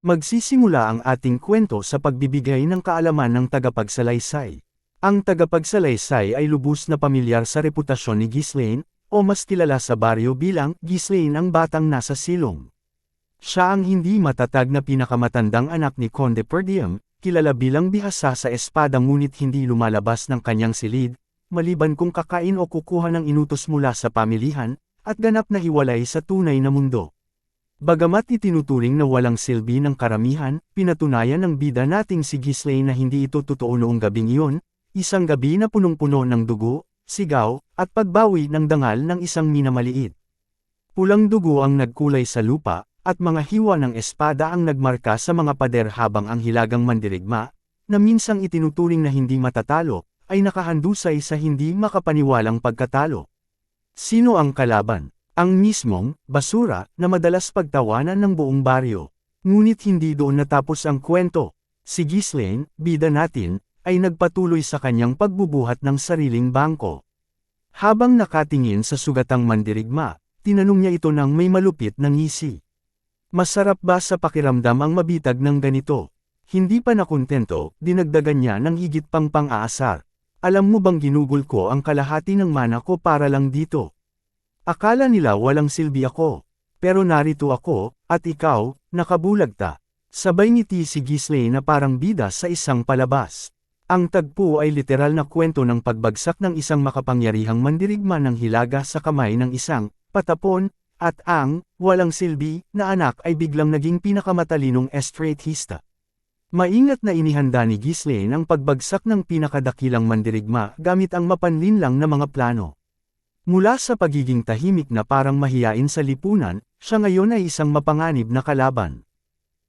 Magsisimula ang ating kwento sa pagbibigay ng kaalaman ng tagapagsalaysay. Ang tagapagsalaysay ay lubos na pamilyar sa reputasyon ni Ghislaine, o mas kilala sa baryo bilang Ghislaine ang batang nasa silong. Siya ang hindi matatag na pinakamatandang anak ni Conde Perdium, kilala bilang bihasa sa espada ngunit hindi lumalabas ng kanyang silid, maliban kung kakain o kukuha ng inutos mula sa pamilihan, at ganap na hiwalay sa tunay na mundo. Bagamat itinuturing na walang silbi ng karamihan, pinatunayan ng bida nating si Ghislaine na hindi ito totoo noong gabing iyon, isang gabi na punong-puno ng dugo, sigaw, at pagbawi ng dangal ng isang minamaliit. Pulang dugo ang nagkulay sa lupa, at mga hiwa ng espada ang nagmarka sa mga pader habang ang hilagang mandirigma, na minsang itinuturing na hindi matatalo, ay nakahandusay sa hindi makapaniwalang pagkatalo. Sino ang kalaban? Ang mismong, basura, na madalas pagtawanan ng buong baryo. Ngunit hindi doon natapos ang kwento. Si Ghislaine, bida natin, ay nagpatuloy sa kanyang pagbubuhat ng sariling bangko. Habang nakatingin sa sugatang mandirigma, tinanong niya ito ng may malupit na ngisi. Masarap ba sa pakiramdam ang mabitag ng ganito? Hindi pa nakontento, dinagdagan niya ng higit pang pang-aasar. Alam mo bang ginugol ko ang kalahati ng mana ko para lang dito? Akala nila walang silbi ako. Pero narito ako, at ikaw, nakabulag ta. Sabay ngiti si Ghislaine na parang bida sa isang palabas. Ang tagpo ay literal na kwento ng pagbagsak ng isang makapangyarihang mandirigma ng hilaga sa kamay ng isang, patapon, at ang, walang silbi, na anak ay biglang naging pinakamatalinong estratista. Maingat na inihanda ni Ghislaine ang pagbagsak ng pinakadakilang mandirigma gamit ang mapanlinlang na mga plano. Mula sa pagiging tahimik na parang mahiyain sa lipunan, siya ngayon ay isang mapanganib na kalaban.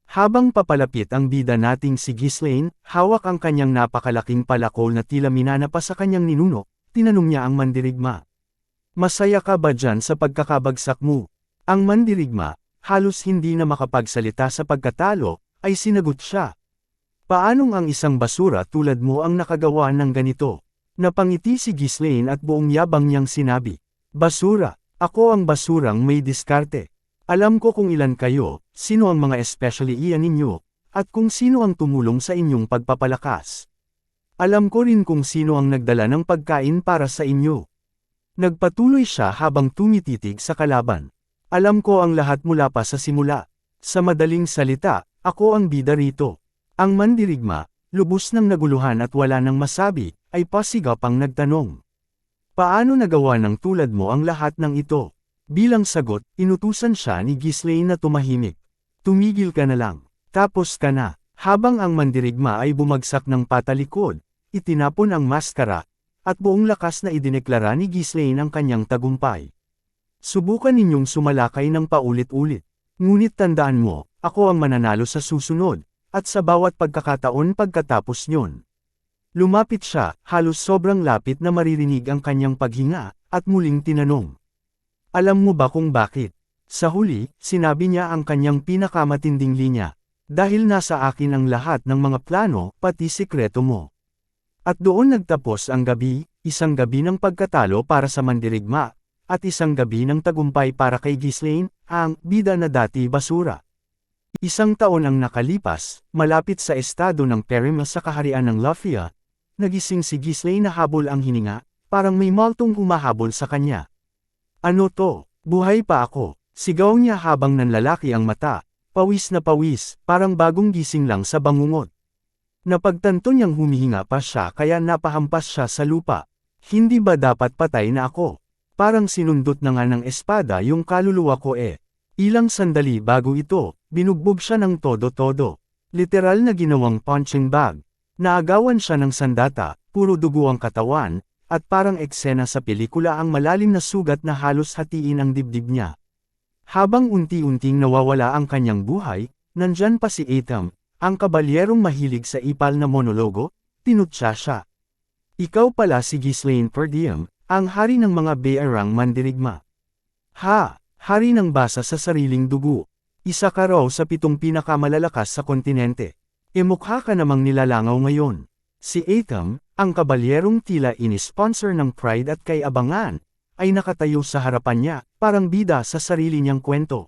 Habang papalapit ang bida nating si Ghislaine, hawak ang kanyang napakalaking palakol na tila minana pa sa kanyang ninuno, tinanong niya ang mandirigma. Masaya ka ba dyan sa pagkakabagsak mo? Ang mandirigma, halos hindi na makapagsalita sa pagkatalo, ay sinagot siya. Paanong ang isang basura tulad mo ang nakagawa ng ganito? Napangiti si Ghislaine at buong yabang niyang sinabi, Basura, ako ang basurang may diskarte. Alam ko kung ilan kayo, sino ang mga especially iyan ninyo, at kung sino ang tumulong sa inyong pagpapalakas. Alam ko rin kung sino ang nagdala ng pagkain para sa inyo. Nagpatuloy siya habang tumititig sa kalaban. Alam ko ang lahat mula pa sa simula. Sa madaling salita, ako ang bida rito. Ang mandirigma, lubos ng naguluhan at wala nang masabi, ay pasigapang nagtanong. Paano nagawa ng tulad mo ang lahat ng ito? Bilang sagot, inutusan siya ni Ghislaine na tumahimik. Tumigil ka na lang. Tapos ka na. Habang ang mandirigma ay bumagsak ng patalikod, itinapon ang maskara, at buong lakas na idineklara ni Ghislaine ang kanyang tagumpay. Subukan ninyong sumalakay ng paulit-ulit. Ngunit tandaan mo, ako ang mananalo sa susunod, at sa bawat pagkakataon pagkatapos nyon. Lumapit siya, halos sobrang lapit na maririnig ang kanyang paghinga, at muling tinanong. Alam mo ba kung bakit? Sa huli, sinabi niya ang kanyang pinakamatinding linya. Dahil nasa akin ang lahat ng mga plano, pati sikreto mo. At doon nagtapos ang gabi, isang gabi ng pagkatalo para sa mandirigma, at isang gabi ng tagumpay para kay Ghislaine, ang bida na dati basura. Isang taon ang nakalipas, malapit sa estado ng Perima sa kaharian ng Lafia, nagising si Ghislaine na habol ang hininga, parang may maltong humahabol sa kanya. Ano to? Buhay pa ako. Sigaw niya habang nanlalaki ang mata, pawis na pawis, parang bagong gising lang sa bangungot. Napagtanto niyang humihinga pa siya kaya napahampas siya sa lupa. Hindi ba dapat patay na ako? Parang sinundot na nga ng espada yung kaluluwa ko eh. Ilang sandali bago ito, binugbog siya ng todo-todo. Literal na ginawang punching bag. Naagawan siya ng sandata, puro dugo ang katawan, at parang eksena sa pelikula ang malalim na sugat na halos hatiin ang dibdib niya. Habang unti-unting nawawala ang kanyang buhay, nandyan pa si Atam, ang kabalyerong mahilig sa ipal na monologo, tinutsa siya. Ikaw pala si Ghislaine Perdium, ang hari ng mga bearang mandirigma. Ha, hari ng basa sa sariling dugo. Isa ka raw sa pitong pinakamalalakas sa kontinente. E mukha ka namang nilalangaw ngayon. Si Atam, ang kabalyerong tila ini-sponsor ng Pride at kay Abangan, ay nakatayo sa harapan niya, parang bida sa sarili niyang kwento.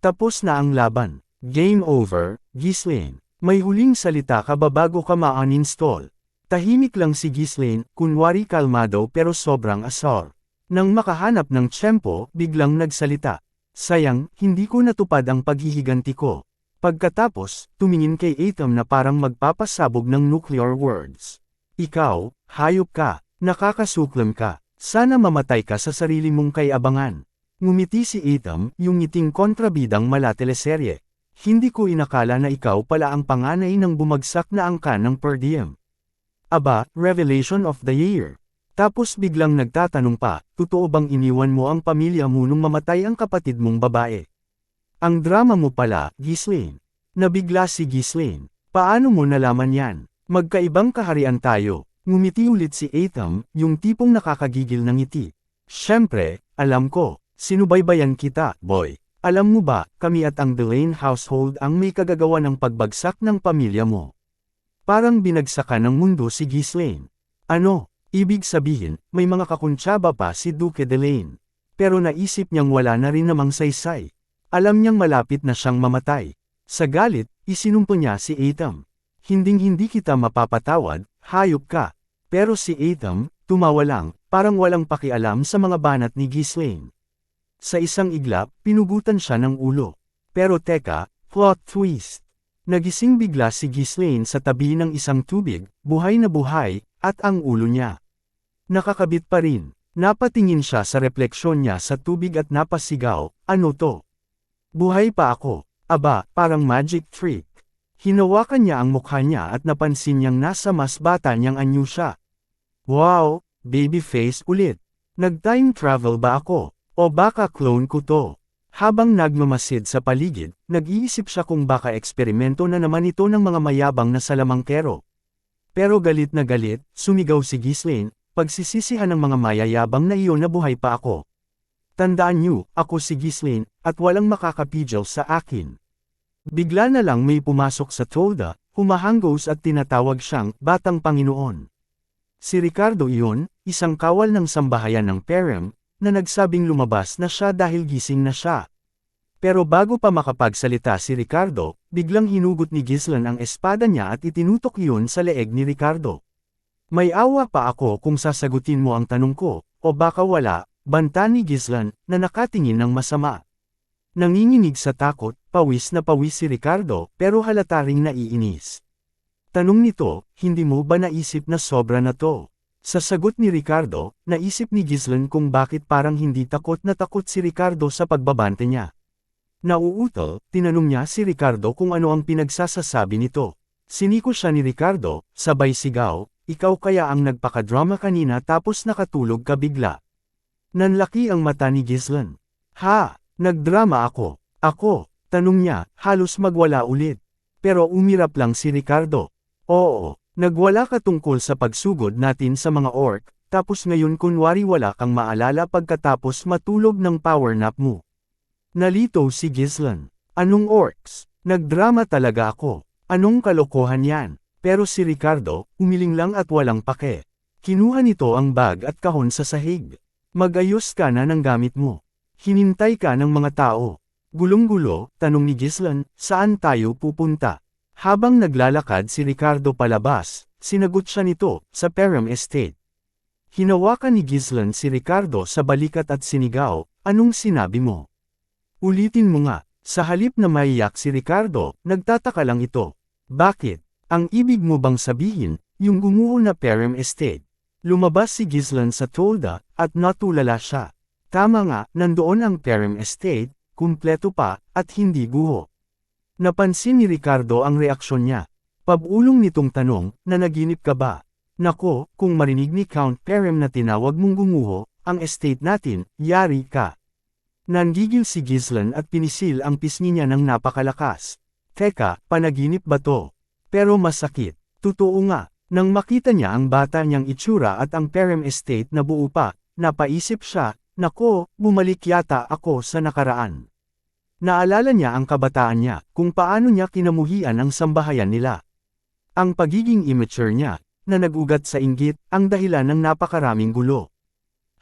Tapos na ang laban. Game over, Ghislaine. May huling salita ka ba bago ka ma-uninstall? Tahimik lang si Ghislaine, kunwari kalmado pero sobrang asar. Nang makahanap ng tiyempo, biglang nagsalita. Sayang, hindi ko natupad ang paghihiganti ko. Pagkatapos, tumingin kay Atom na parang magpapasabog ng nuclear words. Ikaw, hayop ka, nakakasuklam ka, sana mamatay ka sa sarili mong kayabangan. Ngumiti si Atom, yung ngiting kontrabidang mala teleserye. Hindi ko inakala na ikaw pala ang panganay ng bumagsak na angka ng per diem. Aba, revelation of the year. Tapos biglang nagtatanong pa, totoo bang iniwan mo ang pamilya mo nung mamatay ang kapatid mong babae? Ang drama mo pala, Ghislaine. Nabigla si Ghislaine. Paano mo nalaman yan? Magkaibang kaharian tayo. Ngumiti ulit si Atom, yung tipong nakakagigil ng ngiti. Siyempre, alam ko, sinubaybayan kita, boy. Alam mo ba, kami at ang Delane household ang may kagagawa ng pagbagsak ng pamilya mo. Parang binagsakan ng mundo si Ghislaine. Ano, ibig sabihin, may mga kakuntsaba pa si Duque Delane. Pero naisip niyang wala na rin namang saysay. Alam niyang malapit na siyang mamatay. Sa galit, isinumpo niya si Atom. Hinding-hindi kita mapapatawad, hayop ka. Pero si Atom, tumawa lang, parang walang pakialam sa mga banat ni Ghislaine. Sa isang iglap, pinugutan siya ng ulo. Pero teka, plot twist. Nagising bigla si Ghislaine sa tabi ng isang tubig, buhay na buhay, at ang ulo niya. Nakakabit pa rin. Napatingin siya sa refleksyon niya sa tubig at napasigaw, ano to? Buhay pa ako. Aba, parang magic trick. Hinawakan niya ang mukha niya at napansin niyang nasa mas bata niyang anyo siya. Wow, baby face ulit. Nag-time travel ba ako? O baka clone ko to. Habang nagmamasid sa paligid, nag-iisip siya kung baka eksperimento na naman ito ng mga mayabang na salamangkero. Pero galit na galit, sumigaw si Ghislaine, pagsisisihan ng mga mayayabang na iyon na buhay pa ako. Tandaan niyo, ako si Ghislaine, at walang makakapigil sa akin. Bigla na lang may pumasok sa tolda, humahanggos at tinatawag siyang Batang Panginoon. Si Ricardo iyon, isang kawal ng sambahayan ng Perem, na nagsabing lumabas na siya dahil gising na siya. Pero bago pa makapagsalita si Ricardo, biglang hinugot ni Gislan ang espada niya at itinutok iyon sa leeg ni Ricardo. May awa pa ako kung sasagutin mo ang tanong ko, o baka wala, banta ni Gislan, na nakatingin ng masama. Nanginginig sa takot, pawis na pawis si Ricardo, pero halata ring naiinis. Tanong nito, hindi mo ba naisip na sobra na to? Sa sagot ni Ricardo, naisip ni Gislan kung bakit parang hindi takot na takot si Ricardo sa pagbabante niya. Nauutol, tinanong niya si Ricardo kung ano ang pinagsasasabi nito. Siniko siya ni Ricardo, sabay sigaw, ikaw kaya ang nagpakadrama kanina tapos nakatulog ka bigla. Nanlaki ang mata ni Gislan. Ha, nagdrama ako. Ako, tanong niya, halos magwala ulit. Pero umirap lang si Ricardo. Oo, Nagwala ka tungkol sa pagsugod natin sa mga orc, tapos ngayon kunwari wala kang maalala pagkatapos matulog ng power nap mo. Nalito si Gislan. Anong orcs? Nagdrama talaga ako. Anong kalokohan yan? Pero si Ricardo, umiling lang at walang pake. Kinuha nito ang bag at kahon sa sahig. Magayos ka na ng gamit mo. Hinintay ka ng mga tao. Gulong-gulo, tanong ni Gislan, saan tayo pupunta? Habang naglalakad si Ricardo palabas, sinagot siya nito, sa Perham Estate. Hinawakan ni Gislan si Ricardo sa balikat at sinigaw, anong sinabi mo? Ulitin mo nga, sa halip na maiyak si Ricardo, nagtataka lang ito. Bakit? Ang ibig mo bang sabihin, yung gumuho na Perham Estate? Lumabas si Gislan sa tolda, at natulala siya. Tama nga, nandoon ang Perham Estate, kumpleto pa, at hindi guho. Napansin ni Ricardo ang reaksyon niya. Pabulong nitong tanong, na naginip ka ba? Nako, kung marinig ni Count Perem na tinawag mong gumuho, ang estate natin, yari ka. Nangigil si Gislan at pinisil ang pisngi niya ng napakalakas. Teka, panaginip ba to? Pero masakit. Totoo nga, nang makita niya ang bata niyang itsura at ang Perem estate na buo pa, napaisip siya, nako, bumalik yata ako sa nakaraan. Naalala niya ang kabataan niya, kung paano niya kinamuhian ang sambahayan nila. Ang pagiging immature niya, na nagugat sa inggit, ang dahilan ng napakaraming gulo.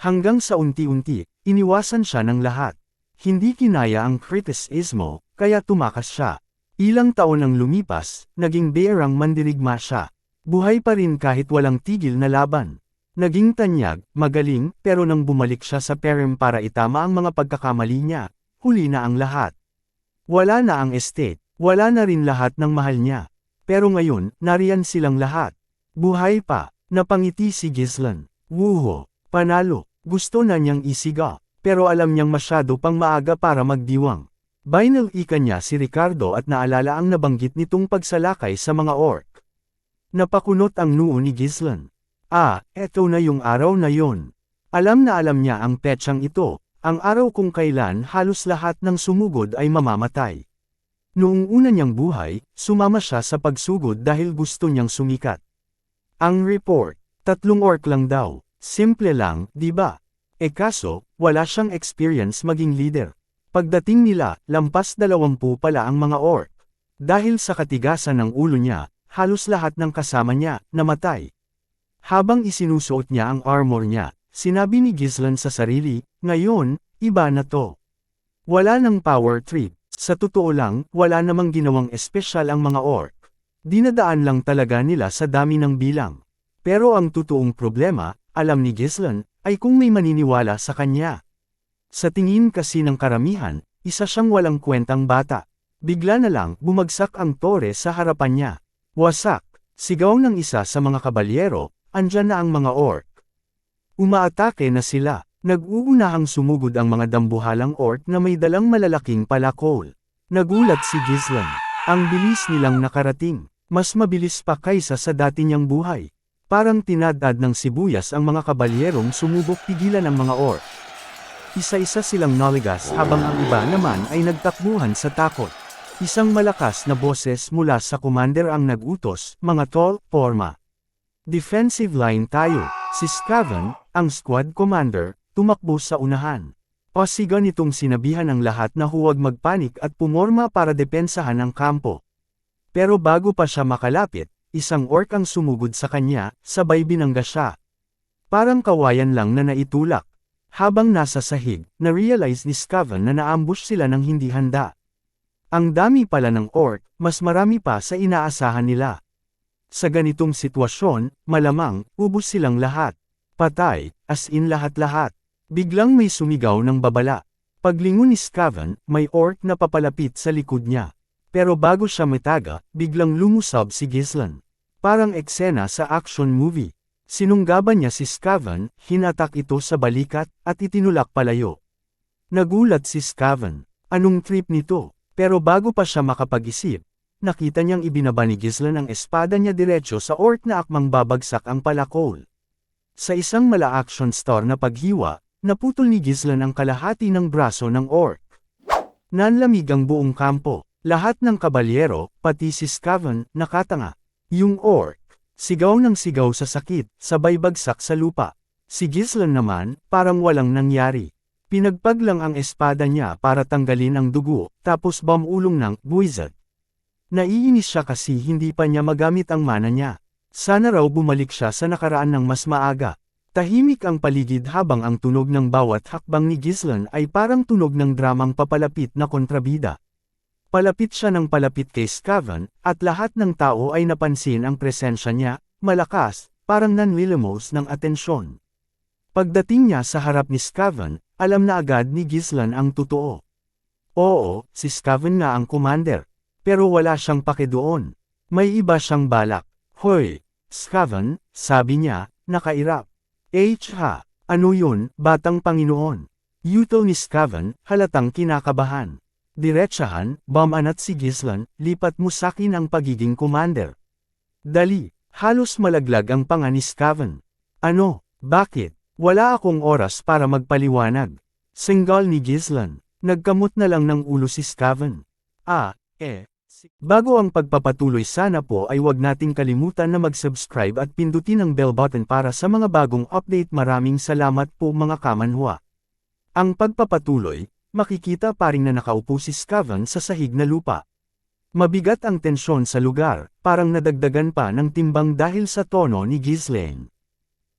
Hanggang sa unti-unti, iniwasan siya ng lahat. Hindi kinaya ang kritisismo, kaya tumakas siya. Ilang taon ang lumipas, naging bearang mandirigma siya. Buhay pa rin kahit walang tigil na laban. Naging tanyag, magaling, pero nang bumalik siya sa Perem para itama ang mga pagkakamali niya, huli na ang lahat. Wala na ang estate, wala na rin lahat ng mahal niya. Pero ngayon, nariyan silang lahat. Buhay pa, napangiti si Gizlan. Wuho, panalo, gusto na niyang isiga, pero alam niyang masyado pang maaga para magdiwang. Binal ika niya si Ricardo at naalala ang nabanggit nitong pagsalakay sa mga orc. Napakunot ang noo ni Gizlan. Ah, eto na yung araw na yon. Alam na alam niya ang petsang ito, ang araw kung kailan halos lahat ng sumugod ay mamamatay. Noong una niyang buhay, sumama siya sa pagsugod dahil gusto niyang sumikat. Ang report, tatlong orc lang daw, simple lang, di ba? E kaso, wala siyang experience maging leader. Pagdating nila, lampas dalawampu pala ang mga orc. Dahil sa katigasan ng ulo niya, halos lahat ng kasama niya, namatay. Habang isinusuot niya ang armor niya, sinabi ni Gizlan sa sarili, ngayon, iba na to. Wala ng power trip, sa totoo lang, wala namang ginawang espesyal ang mga orc. Dinadaan lang talaga nila sa dami ng bilang. Pero ang totoong problema, alam ni Gizlan, ay kung may maniniwala sa kanya. Sa tingin kasi ng karamihan, isa siyang walang kwentang bata. Bigla na lang, bumagsak ang tore sa harapan niya. Wasak, sigaw ng isa sa mga kabalyero, andyan na ang mga orc. Umaatake na sila, nag-uunahang sumugod ang mga dambuhalang orc na may dalang malalaking palakol. Nagulat si Gizlan. Ang bilis nilang nakarating, mas mabilis pa kaysa sa dati niyang buhay. Parang tinadad ng sibuyas ang mga kabalyerong sumubok pigilan ang mga orc. Isa-isa silang naligas habang ang iba naman ay nagtakbuhan sa takot. Isang malakas na boses mula sa commander ang nagutos, mga tol, forma. Defensive line tayo, si Scaven, ang squad commander, tumakbo sa unahan. Pasiga nitong sinabihan ang lahat na huwag magpanik at pumorma para depensahan ang kampo. Pero bago pa siya makalapit, isang orc ang sumugod sa kanya, sabay binangga siya. Parang kawayan lang na naitulak. Habang nasa sahig, na-realize ni Scaven na naambush sila ng hindi handa. Ang dami pala ng orc, mas marami pa sa inaasahan nila. Sa ganitong sitwasyon, malamang, ubus silang lahat. Patay, as in lahat-lahat. Biglang may sumigaw ng babala. Paglingon ni Scaven, may orc na papalapit sa likod niya. Pero bago siya mataga, biglang lumusab si Gizlan. Parang eksena sa action movie. Sinunggaban niya si Scaven, hinatak ito sa balikat, at itinulak palayo. Nagulat si Scaven. Anong trip nito? Pero bago pa siya makapag-isip, nakita niyang ibinaba ni Gizlan ang espada niya diretso sa orc na akmang babagsak ang palakol. Sa isang mala-action star na paghiwa, naputol ni Gizlan ang kalahati ng braso ng orc. Nanlamig ang buong kampo. Lahat ng kabalyero, pati si Scaven, nakatanga. Yung orc, sigaw ng sigaw sa sakit, sabay bagsak sa lupa. Si Gizlan naman, parang walang nangyari. Pinagpag lang ang espada niya para tanggalin ang dugo, tapos bamulong ng buwizard. Naiinis siya kasi hindi pa niya magamit ang mana niya. Sana raw bumalik siya sa nakaraan ng mas maaga. Tahimik ang paligid habang ang tunog ng bawat hakbang ni Gizlan ay parang tunog ng dramang papalapit na kontrabida. Palapit siya ng palapit kay Scaven, at lahat ng tao ay napansin ang presensya niya, malakas, parang nanlilimos ng atensyon. Pagdating niya sa harap ni Scaven, alam na agad ni Gizlan ang totoo. Oo, si Scaven nga ang commander. Pero wala siyang pake doon. May iba siyang balak. Hoy, Scaven, sabi niya, nakairap. H ha, ano yun, batang Panginoon? Yuto ni Scaven, halatang kinakabahan. Diretsahan, bamanat si Gizlan, lipat mo sakin ang pagiging commander. Dali, halos malaglag ang panga ni Scaven. Ano, bakit? Wala akong oras para magpaliwanag. Singgal ni Gizlan. Nagkamot na lang ng ulo si Scaven. Ah, eh. Bago ang pagpapatuloy sana po ay wag nating kalimutan na mag-subscribe at pindutin ang bell button para sa mga bagong update maraming salamat po mga kamanhwa. Ang pagpapatuloy, makikita pa rin na nakaupo si Scaven sa sahig na lupa. Mabigat ang tensyon sa lugar, parang nadagdagan pa ng timbang dahil sa tono ni Ghislaine.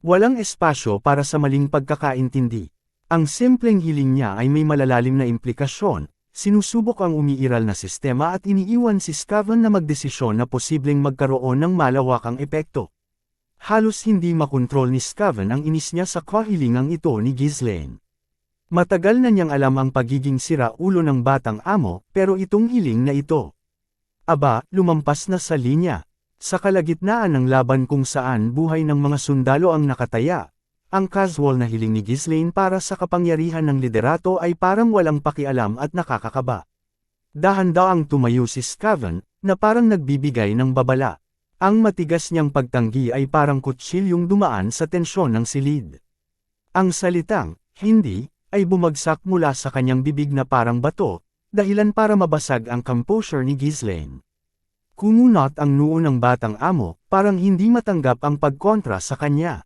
Walang espasyo para sa maling pagkakaintindi. Ang simpleng hiling niya ay may malalalim na implikasyon, sinusubok ang umiiral na sistema at iniiwan si Scavan na magdesisyon na posibleng magkaroon ng malawakang epekto. Halos hindi makontrol ni Scavan ang inis niya sa kahilingang ito ni Ghislaine. Matagal na niyang alam ang pagiging sira-ulo ng batang amo, pero itong hiling na ito. Aba, lumampas na sa linya. Sa kalagitnaan ng laban kung saan buhay ng mga sundalo ang nakataya, ang casual na hiling ni Ghislaine para sa kapangyarihan ng liderato ay parang walang pakialam at nakakakaba. Dahan-daang tumayo si Scavan, na parang nagbibigay ng babala. Ang matigas niyang pagtanggi ay parang kutsilyong dumaan sa tensyon ng silid. Ang salitang, hindi, ay bumagsak mula sa kanyang bibig na parang bato, dahilan para mabasag ang composure ni Ghislaine. Kumunot ang noo ng batang amo, parang hindi matanggap ang pagkontra sa kanya.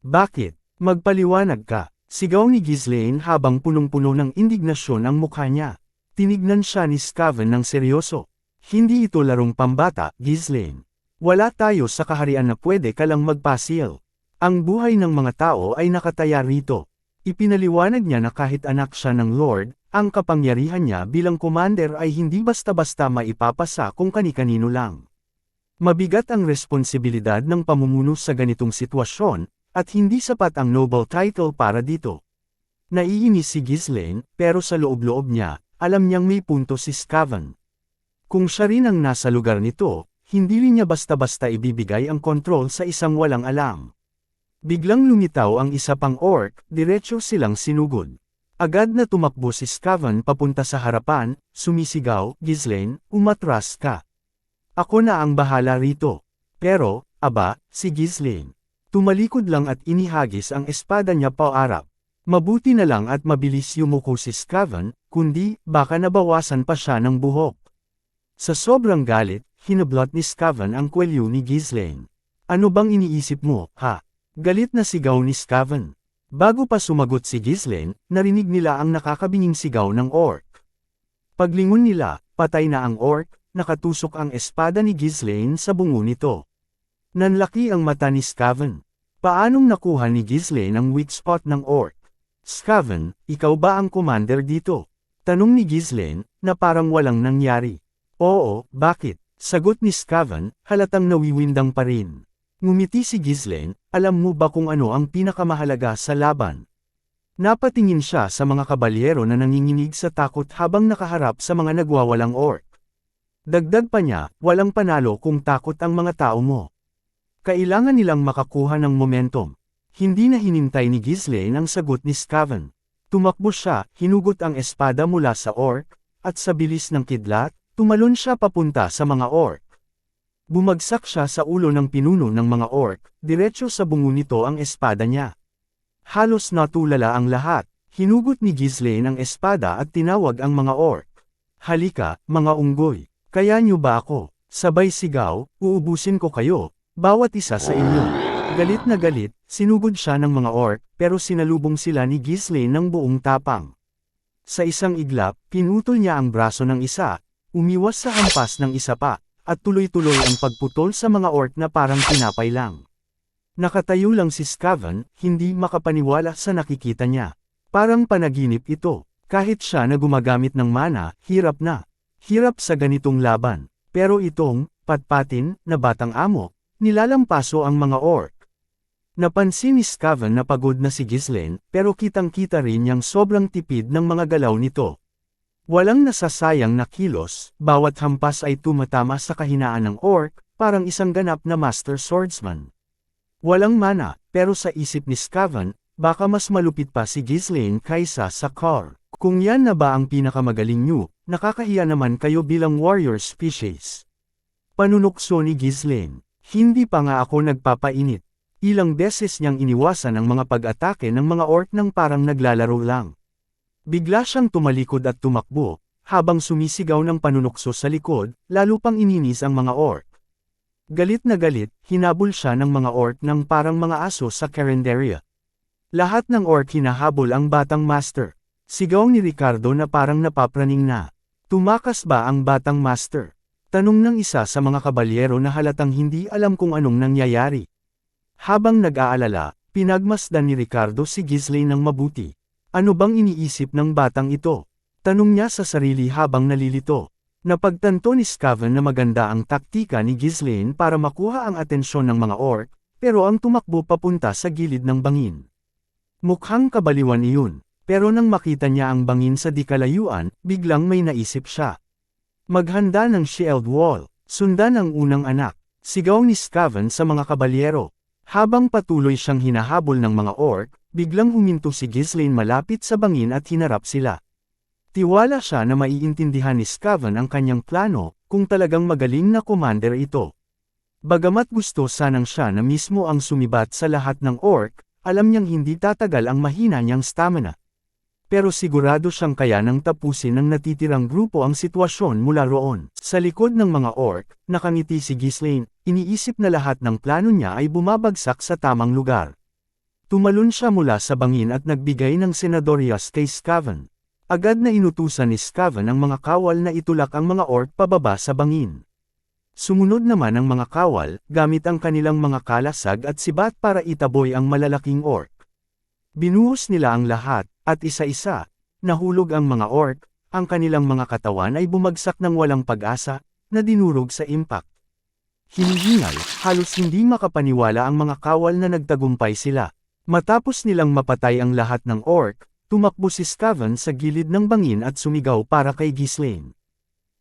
Bakit? Magpaliwanag ka, sigaw ni Ghislaine habang punong-puno ng indignasyon ang mukha niya. Tinignan siya ni Scaven ng seryoso. Hindi ito larong pambata, Ghislaine. Wala tayo sa kaharian na pwede ka lang magpasil. Ang buhay ng mga tao ay nakataya rito. Ipinaliwanag niya na kahit anak siya ng Lord, ang kapangyarihan niya bilang commander ay hindi basta-basta maipapasa kung kani-kanino lang. Mabigat ang responsibilidad ng pamumuno sa ganitong sitwasyon, at hindi sapat ang noble title para dito. Naiinis si Ghislaine, pero sa loob-loob niya, alam niyang may punto si Scavan. Kung siya rin ang nasa lugar nito, hindi rin niya basta-basta ibibigay ang kontrol sa isang walang alam. Biglang lumitaw ang isa pang orc, diretso silang sinugod. Agad na tumakbo si Scavan papunta sa harapan, sumisigaw, Ghislaine, umatras ka. Ako na ang bahala rito. Pero, aba, si Ghislaine. Tumalikod lang at inihagis ang espada niya paarap. Mabuti na lang at mabilis yumuko si Scavan, kundi, baka nabawasan pa siya ng buhok. Sa sobrang galit, hinablot ni Scavan ang kwelyo ni Ghislaine. Ano bang iniisip mo, ha? Galit na sigaw ni Scavan. Bago pa sumagot si Ghislaine, narinig nila ang nakakabinging sigaw ng orc. Paglingon nila, patay na ang orc, nakatusok ang espada ni Ghislaine sa bungo nito. Nanlaki ang mata ni Scavan. Paanong nakuha ni Ghislaine ang weak spot ng orc? Scavan, ikaw ba ang commander dito? Tanong ni Ghislaine, na parang walang nangyari. Oo, bakit? Sagot ni Scavan, halatang nawiwindang pa rin. Ngumiti si Ghislaine, alam mo ba kung ano ang pinakamahalaga sa laban? Napatingin siya sa mga kabalyero na nanginginig sa takot habang nakaharap sa mga nagwawalang orc. Dagdag pa niya, walang panalo kung takot ang mga tao mo. Kailangan nilang makakuha ng momentum. Hindi na hinintay ni Ghislaine ang sagot ni Scavan. Tumakbo siya, hinugot ang espada mula sa orc, at sa bilis ng kidlat, tumalon siya papunta sa mga orc. Bumagsak siya sa ulo ng pinuno ng mga orc, diretso sa bungo nito ang espada niya. Halos natulala ang lahat, hinugot ni Ghislaine ang espada at tinawag ang mga orc. Halika, mga unggoy, kaya niyo ba ako? Sabay sigaw, uubusin ko kayo, bawat isa sa inyo. Galit na galit, sinugod siya ng mga orc, pero sinalubong sila ni Ghislaine ng buong tapang. Sa isang iglap, pinutol niya ang braso ng isa, umiwas sa hampas ng isa pa, at tuloy-tuloy ang pagputol sa mga orc na parang tinapay lang. Nakatayo lang si Scavan, hindi makapaniwala sa nakikita niya. Parang panaginip ito, kahit siya na gumagamit ng mana, hirap na. Hirap sa ganitong laban. Pero itong, patpatin, na batang amo, nilalampaso ang mga orc. Napansin ni Scavan na pagod na si Ghislaine, pero kitang-kita rin niyang sobrang tipid ng mga galaw nito. Walang nasasayang na kilos, bawat hampas ay tumatama sa kahinaan ng orc, parang isang ganap na master swordsman. Walang mana, pero sa isip ni Scavan, baka mas malupit pa si Ghislaine kaysa sa Car. Kung yan na ba ang pinakamagaling nyo, nakakahiya naman kayo bilang warrior species. Panunukso ni Ghislaine. Hindi pa nga ako nagpapainit. Ilang beses niyang iniwasan ang mga pag-atake ng mga orc nang parang naglalaro lang. Bigla siyang tumalikod at tumakbo, habang sumisigaw ng panunukso sa likod, lalo pang ininis ang mga orc. Galit na galit, hinabol siya ng mga orc ng parang mga aso sa Carinderia. Lahat ng orc hinahabol ang batang master. Sigaw ni Ricardo na parang napapraning na. Tumakas ba ang batang master? Tanong ng isa sa mga kabalyero na halatang hindi alam kung anong nangyayari. Habang nag-aalala, pinagmasdan ni Ricardo si Ghislaine ng mabuti. Ano bang iniisip ng batang ito? Tanong niya sa sarili habang nalilito. Napagtanto ni Scaven na maganda ang taktika ni Ghislaine para makuha ang atensyon ng mga orc, pero ang tumakbo papunta sa gilid ng bangin. Mukhang kabaliwan iyon, pero nang makita niya ang bangin sa di kalayuan, biglang may naisip siya. Maghanda ng shield wall, sundan ang unang anak, sigaw ni Scaven sa mga kabalyero. Habang patuloy siyang hinahabol ng mga orc, biglang huminto si Ghislaine malapit sa bangin at hinarap sila. Tiwala siya na maiintindihan ni Scaven ang kanyang plano, kung talagang magaling na commander ito. Bagamat gusto sanang siya na mismo ang sumibat sa lahat ng orc, alam niyang hindi tatagal ang mahina niyang stamina. Pero sigurado siyang kaya nang tapusin ng natitirang grupo ang sitwasyon mula roon. Sa likod ng mga orc, nakangiti si Ghislaine, iniisip na lahat ng plano niya ay bumabagsak sa tamang lugar. Tumalon siya mula sa bangin at nagbigay ng senadorias kay Scaven. Agad na inutusan ni Scaven ang mga kawal na itulak ang mga orc pababa sa bangin. Sumunod naman ang mga kawal, gamit ang kanilang mga kalasag at sibat para itaboy ang malalaking orc. Binuhos nila ang lahat, at isa-isa, nahulog ang mga orc, ang kanilang mga katawan ay bumagsak ng walang pag-asa, na dinurog sa impact. Hinihingal, halos hindi makapaniwala ang mga kawal na nagtagumpay sila. Matapos nilang mapatay ang lahat ng orc, Tumakbo si Scaven sa gilid ng bangin at sumigaw para kay Ghislaine.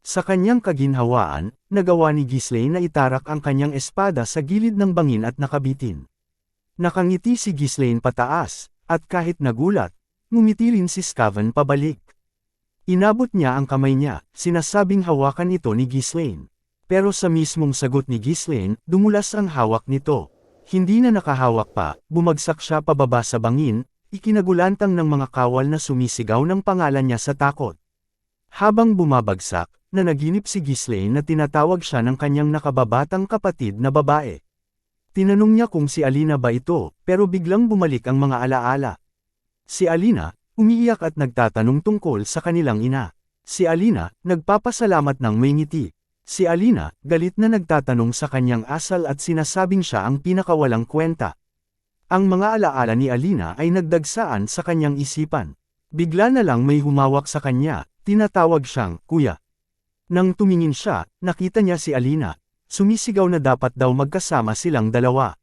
Sa kanyang kaginhawaan, nagawa ni Ghislaine na itarak ang kanyang espada sa gilid ng bangin at nakabitin. Nakangiti si Ghislaine pataas, at kahit nagulat, ngumiti rin si Scaven pabalik. Inabot niya ang kamay niya, sinasabing hawakan ito ni Ghislaine. Pero sa mismong sagot ni Ghislaine, dumulas ang hawak nito. Hindi na nakahawak pa, bumagsak siya pababa sa bangin, Ikinagulantang ng mga kawal na sumisigaw ng pangalan niya sa takot. Habang bumabagsak, na naginip si Ghislaine na tinatawag siya ng kanyang nakababatang kapatid na babae. Tinanong niya kung si Alina ba ito, pero biglang bumalik ang mga alaala. Si Alina, umiiyak at nagtatanong tungkol sa kanilang ina. Si Alina, nagpapasalamat ng may ngiti. Si Alina, galit na nagtatanong sa kanyang asal at sinasabing siya ang pinakawalang kwenta. Ang mga alaala ni Alina ay nagdagsaan sa kanyang isipan. Bigla na lang may humawak sa kanya, tinatawag siyang, kuya. Nang tumingin siya, nakita niya si Alina, sumisigaw na dapat daw magkasama silang dalawa.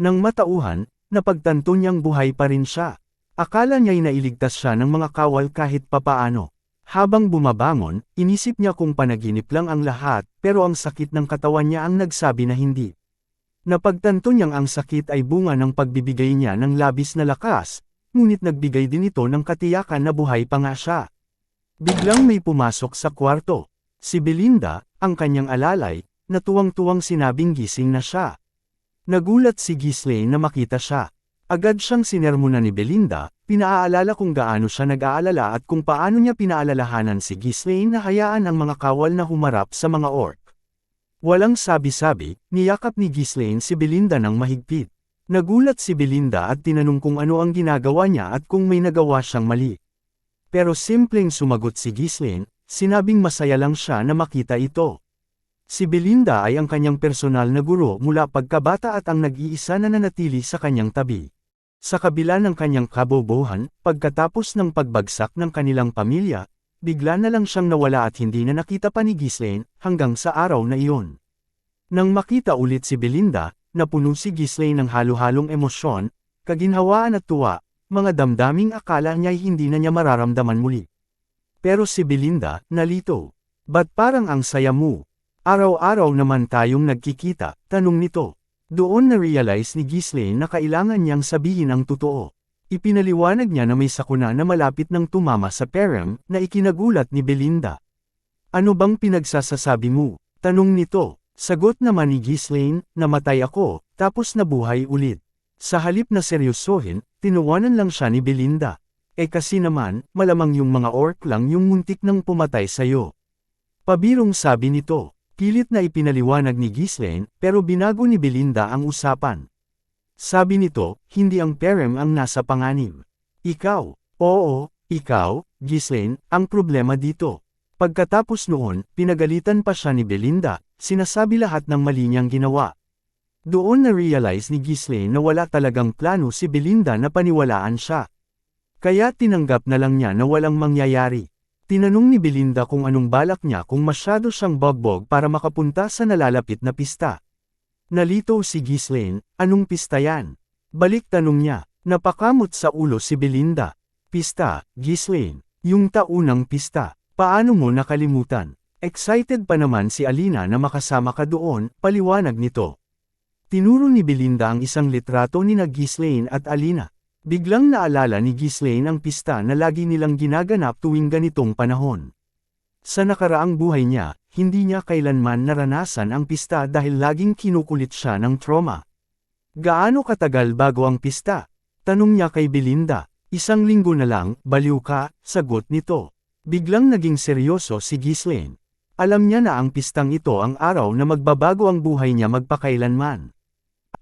Nang matauhan, napagtanto niyang buhay pa rin siya. Akala niya'y nailigtas siya ng mga kawal kahit papaano. Habang bumabangon, inisip niya kung panaginip lang ang lahat, pero ang sakit ng katawan niya ang nagsabi na hindi. Napagtanto niyang ang sakit ay bunga ng pagbibigay niya ng labis na lakas, ngunit nagbigay din ito ng katiyakan na buhay pa nga siya. Biglang may pumasok sa kwarto. Si Belinda, ang kanyang alalay, na tuwang-tuwang sinabing gising na siya. Nagulat si Ghislaine na makita siya. Agad siyang sinermona ni Belinda, pinaaalala kung gaano siya nag-aalala at kung paano niya pinaalalahanan si Ghislaine na hayaan ang mga kawal na humarap sa mga orc. Walang sabi-sabi, niyakap ni Ghislaine si Belinda ng mahigpit. Nagulat si Belinda at tinanong kung ano ang ginagawa niya at kung may nagawa siyang mali. Pero simpleng sumagot si Ghislaine, sinabing masaya lang siya na makita ito. Si Belinda ay ang kanyang personal na guro mula pagkabata at ang nag-iisa na nanatili sa kanyang tabi. Sa kabila ng kanyang kabobohan, pagkatapos ng pagbagsak ng kanilang pamilya, bigla na lang siyang nawala at hindi na nakita pa ni Ghislaine, hanggang sa araw na iyon. Nang makita ulit si Belinda, napuno si Ghislaine ng halo-halong emosyon, kaginhawaan at tuwa, mga damdaming akala niya'y hindi na niya mararamdaman muli. Pero si Belinda, nalito. Ba't parang ang saya mo? Araw-araw naman tayong nagkikita, tanong nito. Doon na-realize ni Ghislaine na kailangan niyang sabihin ang totoo. Ipinaliwanag niya na may sakuna na malapit ng tumama sa perem na ikinagulat ni Belinda. Ano bang pinagsasasabi mo? Tanong nito. Sagot naman ni Ghislaine, namatay ako, tapos nabuhay ulit. Sa halip na seryosohin, tinuwanan lang siya ni Belinda. Eh kasi naman, malamang yung mga orc lang yung muntik nang pumatay sa'yo. Pabirong sabi nito, pilit na ipinaliwanag ni Ghislaine, pero binago ni Belinda ang usapan. Sabi nito, hindi ang perem ang nasa panganib. Ikaw, oo, ikaw, Ghislaine, ang problema dito. Pagkatapos noon, pinagalitan pa siya ni Belinda, sinasabi lahat ng mali niyang ginawa. Doon na-realize ni Ghislaine na wala talagang plano si Belinda na paniwalaan siya. Kaya tinanggap na lang niya na walang mangyayari. Tinanong ni Belinda kung anong balak niya kung masyado siyang bogbog para makapunta sa nalalapit na pista. Nalito si Ghislaine, anong pista yan? Balik tanong niya, napakamot sa ulo si Belinda. Pista, Ghislaine, yung taunang pista, paano mo nakalimutan? Excited pa naman si Alina na makasama ka doon, paliwanag nito. Tinuro ni Belinda ang isang litrato ni na Ghislaine at Alina. Biglang naalala ni Ghislaine ang pista na lagi nilang ginaganap tuwing ganitong panahon. Sa nakaraang buhay niya, hindi niya kailanman naranasan ang pista dahil laging kinukulit siya ng trauma. Gaano katagal bago ang pista? Tanong niya kay Belinda. Isang linggo na lang, baliw ka, sagot nito. Biglang naging seryoso si Ghislaine. Alam niya na ang pistang ito ang araw na magbabago ang buhay niya magpakailanman.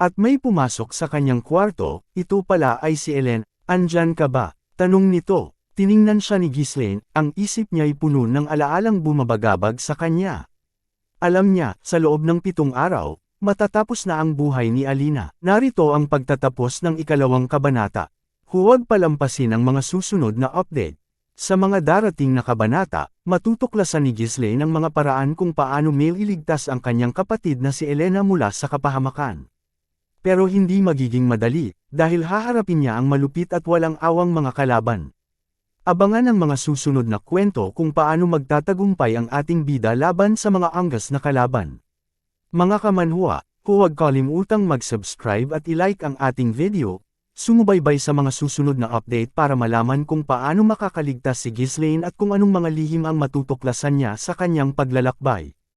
At may pumasok sa kanyang kwarto, ito pala ay si Ellen, andyan ka ba? Tanong nito. Tiningnan siya ni Ghislaine, ang isip niya'y puno ng alaalang bumabagabag sa kanya. Alam niya, sa loob ng pitong araw, matatapos na ang buhay ni Alina. Narito ang pagtatapos ng ikalawang kabanata. Huwag palampasin ang mga susunod na update. Sa mga darating na kabanata, matutuklasan ni Ghislaine ang mga paraan kung paano mailigtas ang kanyang kapatid na si Elena mula sa kapahamakan. Pero hindi magiging madali, dahil haharapin niya ang malupit at walang awang mga kalaban. Abangan ang mga susunod na kwento kung paano magtatagumpay ang ating bida laban sa mga anggas na kalaban. Mga kamanhwa, huwag kalimutang mag-subscribe at ilike ang ating video, sumubaybay sa mga susunod na update para malaman kung paano makakaligtas si Ghislaine at kung anong mga lihim ang matutuklasan niya sa kanyang paglalakbay.